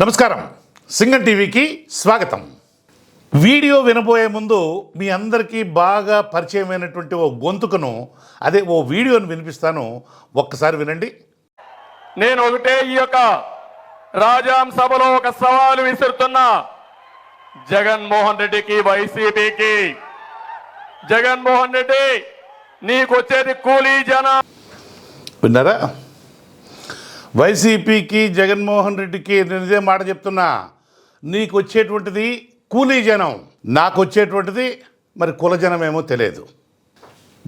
నమస్కారం. సింగం టీవీకి స్వాగతం. వీడియో వినబోయే ముందు మీ అందరికీ బాగా పరిచయమైనటువంటి ఓ గొంతుకను అదే ఓ వీడియోను వినిపిస్తాను. ఒక్కసారి వినండి. నేను ఒకటే ఈ యొక్క రాజాం సభలో ఒక సవాలు విసురుతున్నా. జగన్మోహన్ రెడ్డికి వైసీపీకి. జగన్మోహన్ రెడ్డి నీకు వచ్చేది కూలీ జనం. విన్నారా? వైసీపీకి జగన్మోహన్ రెడ్డికి నేను ఇదే మాట చెప్తున్నా. నీకు వచ్చేటువంటిది కూలీ జనం. నాకు వచ్చేటువంటిది మరి కులజనమేమో ఏమో తెలియదు.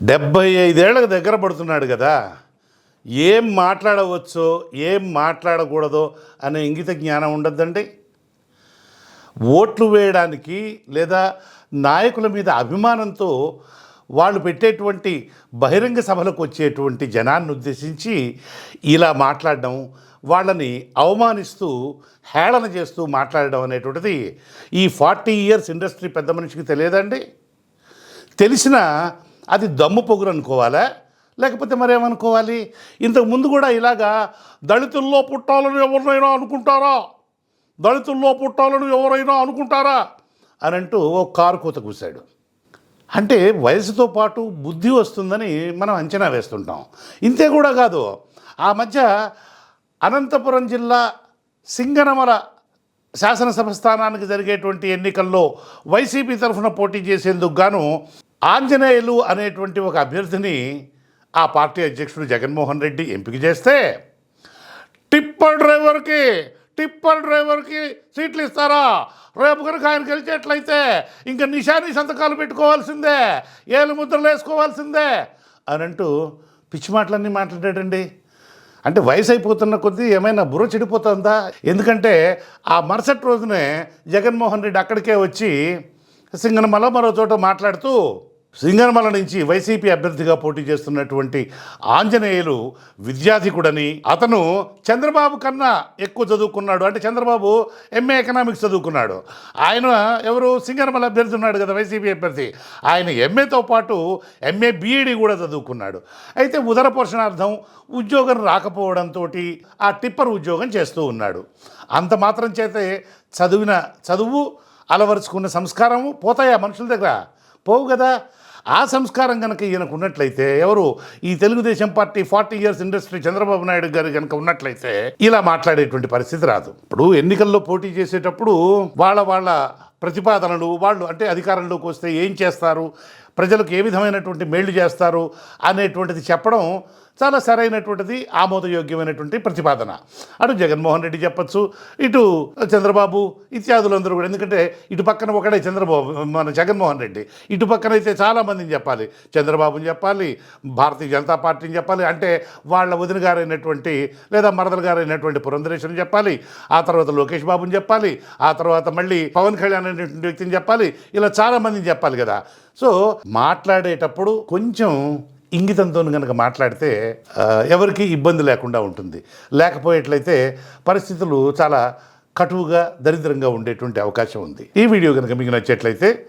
డెబ్బై ఐదేళ్ళకు దగ్గర పడుతున్నాడు కదా. ఏం మాట్లాడవచ్చో ఏం మాట్లాడకూడదో అనే ఇంగిత జ్ఞానం ఉండద్దండి. ఓట్లు వేయడానికి లేదా నాయకుల మీద అభిమానంతో వాళ్ళు పెట్టేటువంటి బహిరంగ సభలకు వచ్చేటువంటి జనాన్ని ఉద్దేశించి ఇలా మాట్లాడడం వాళ్ళని అవమానిస్తూ హేళన చేస్తూ మాట్లాడడం అనేటువంటిది ఈ ఫార్టీ ఇయర్స్ ఇండస్ట్రీ పెద్ద మనిషికి తెలియదండి. తెలిసినా అది దమ్ము పొగురు అనుకోవాలా? లేకపోతే మరేమనుకోవాలి? ఇంతకు ముందు కూడా ఇలాగా దళితుల్లో పుట్టాలని ఎవరినైనా అనుకుంటారా? దళితుల్లో పుట్టాలని ఎవరైనా అనుకుంటారా? అని అంటూ ఓ కారు కూత కూశాడు. అంటే వయసుతో పాటు బుద్ధి వస్తుందని మనం అంచనా వేస్తుంటాం. ఇంతే కూడా కాదు. ఆ మధ్య అనంతపురం జిల్లా సింగనమల శాసనసభ స్థానానికి జరిగేటువంటి ఎన్నికల్లో వైసీపీ తరఫున పోటీ చేసేందుకు గాను ఆంజనేయులు అనేటువంటి ఒక అభ్యర్థిని ఆ పార్టీ అధ్యక్షుడు జగన్మోహన్ రెడ్డి ఎంపిక చేస్తే టిప్పర్ డ్రైవర్కి టిప్పర్ డ్రైవర్కి సీట్లు ఇస్తారా? రేపు కనుక ఆయన గెలిచేట్లయితే ఇంకా నిషాని సంతకాలు పెట్టుకోవాల్సిందే ఏలు ముద్రలు వేసుకోవాల్సిందే అని అంటూ పిచ్చి మాటలన్నీ మాట్లాడాడండి. అంటే వయసు అయిపోతున్న కొద్దీ ఏమైనా బుర్ర చెడిపోతుందా? ఎందుకంటే ఆ మరుసటి రోజునే జగన్మోహన్ రెడ్డి అక్కడికే వచ్చి సింగనమల మరో చోట మాట్లాడుతూ సింగనమల నుంచి వైసీపీ అభ్యర్థిగా పోటీ చేస్తున్నటువంటి ఆంజనేయులు విద్యాధికుడని అతను చంద్రబాబు కన్నా ఎక్కువ చదువుకున్నాడు. అంటే చంద్రబాబు ఎంఏ ఎకనామిక్స్ చదువుకున్నాడు. ఆయన ఎవరు? సింగనమల అభ్యర్థి ఉన్నాడు కదా వైసీపీ అభ్యర్థి. ఆయన ఎంఏతో పాటు ఎంఏ బీఈడి కూడా చదువుకున్నాడు. అయితే ఉదర పోషణార్థం ఉద్యోగం రాకపోవడంతో ఆ టిప్పర్ ఉద్యోగం చేస్తూ ఉన్నాడు. అంత మాత్రం చేతే చదివిన చదువు అలవరుచుకున్న సంస్కారము పోతాయా మనుషుల దగ్గర? పోవు కదా. ఆ సంస్కారం కనుక ఈయనకు ఉన్నట్లయితే ఎవరు ఈ Telugu Desam party forty years industry Chandrababu Naidu గారు కనుక ఉన్నట్లయితే ఇలా మాట్లాడేటువంటి పరిస్థితి రాదు. ఇప్పుడు ఎన్నికల్లో పోటీ చేసేటప్పుడు వాళ్ళ వాళ్ళ ప్రతిపాదనలు వాళ్ళు అంటే అధికారంలోకి వస్తే ఏం చేస్తారు? ప్రజలకు ఏ విధమైనటువంటి మేళ్ళు చేస్తారు అనేటువంటిది చెప్పడం చాలా సరైనటువంటిది ఆమోదయోగ్యమైనటువంటి ప్రతిపాదన. అటు జగన్మోహన్ రెడ్డి చెప్పచ్చు ఇటు చంద్రబాబు ఇత్యాదులందరూ కూడా. ఎందుకంటే ఇటు పక్కన ఒకడే చంద్రబాబు మన జగన్మోహన్ రెడ్డి. ఇటు పక్కన అయితే చాలామందిని చెప్పాలి. చంద్రబాబుని చెప్పాలి భారతీయ జనతా పార్టీని చెప్పాలి. అంటే వాళ్ళ వదిన గారైనటువంటి లేదా మరదల గారైనటువంటి పురంధరేశ్వరిని చెప్పాలి. ఆ తర్వాత లోకేష్ బాబుని చెప్పాలి. ఆ తర్వాత మళ్ళీ పవన్ కళ్యాణ్ అనేటువంటి వ్యక్తిని చెప్పాలి. ఇలా చాలామందిని చెప్పాలి కదా. సో మాట్లాడేటప్పుడు కొంచెం ఇంగితంతో కనుక మాట్లాడితే ఎవరికి ఇబ్బంది లేకుండా ఉంటుంది. లేకపోయేట్లయితే పరిస్థితులు చాలా కటువుగా దరిద్రంగా ఉండేటువంటి అవకాశం ఉంది. ఈ వీడియో కనుక మీకు నచ్చేట్లయితే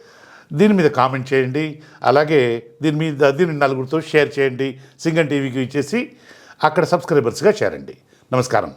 దీని మీద కామెంట్ చేయండి. అలాగే దీని మీద దీన్ని నలుగురితో షేర్ చేయండి. సింగన్ టీవీకి ఇచ్చేసి అక్కడ సబ్స్క్రైబర్స్గా చేరండి. నమస్కారం.